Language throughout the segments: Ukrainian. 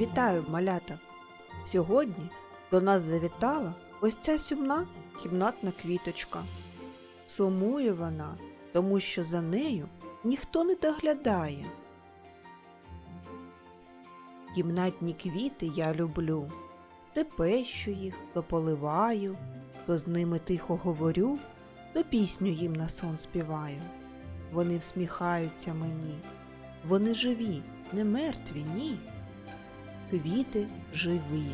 Вітаю, малята! Сьогодні до нас завітала ось ця сумна кімнатна квіточка. Сумує вона, тому що за нею ніхто не доглядає. Кімнатні квіти я люблю, то пещу їх, то поливаю, то з ними тихо говорю, то пісню їм на сон співаю. Вони всміхаються мені, вони живі, не мертві, ні. Квіти живі,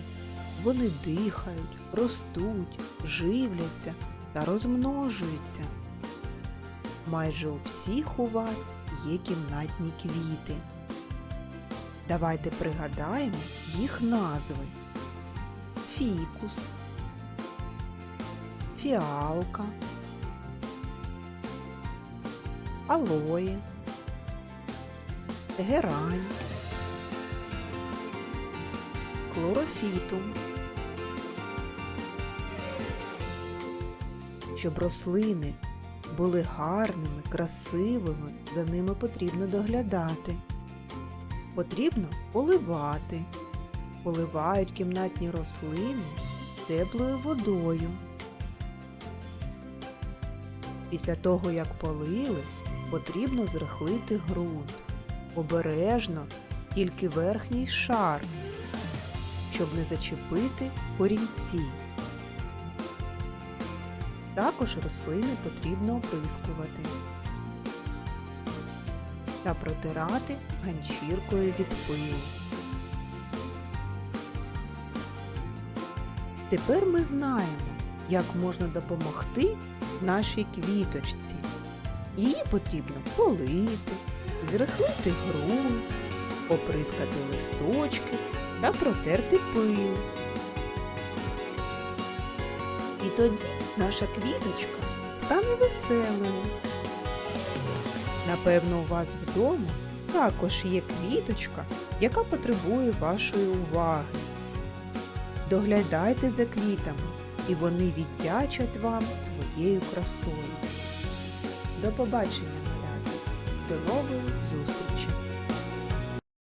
вони дихають, ростуть, живляться та розмножуються. Майже у всіх у вас є кімнатні квіти. Давайте пригадаємо їх назви. Фікус, фіалка, алоє, герань, хлорофітум. Щоб рослини були гарними, красивими, за ними потрібно доглядати. Потрібно поливати. Поливають кімнатні рослини теплою водою. Після того, як полили, потрібно зрихлити ґрунт. Обережно тільки верхній шар, щоб не зачепити корінці. Також рослини потрібно оприскувати та протирати ганчіркою від пилу. Тепер ми знаємо, як можна допомогти нашій квіточці. Її потрібно полити, зрихлити ґрунт, оприскати листочки та протерти пил. І тоді наша квіточка стане веселою. Напевно, у вас вдома також є квіточка, яка потребує вашої уваги. Доглядайте за квітами, і вони віддячать вам своєю красою. До побачення, малята! До нової зустрічі!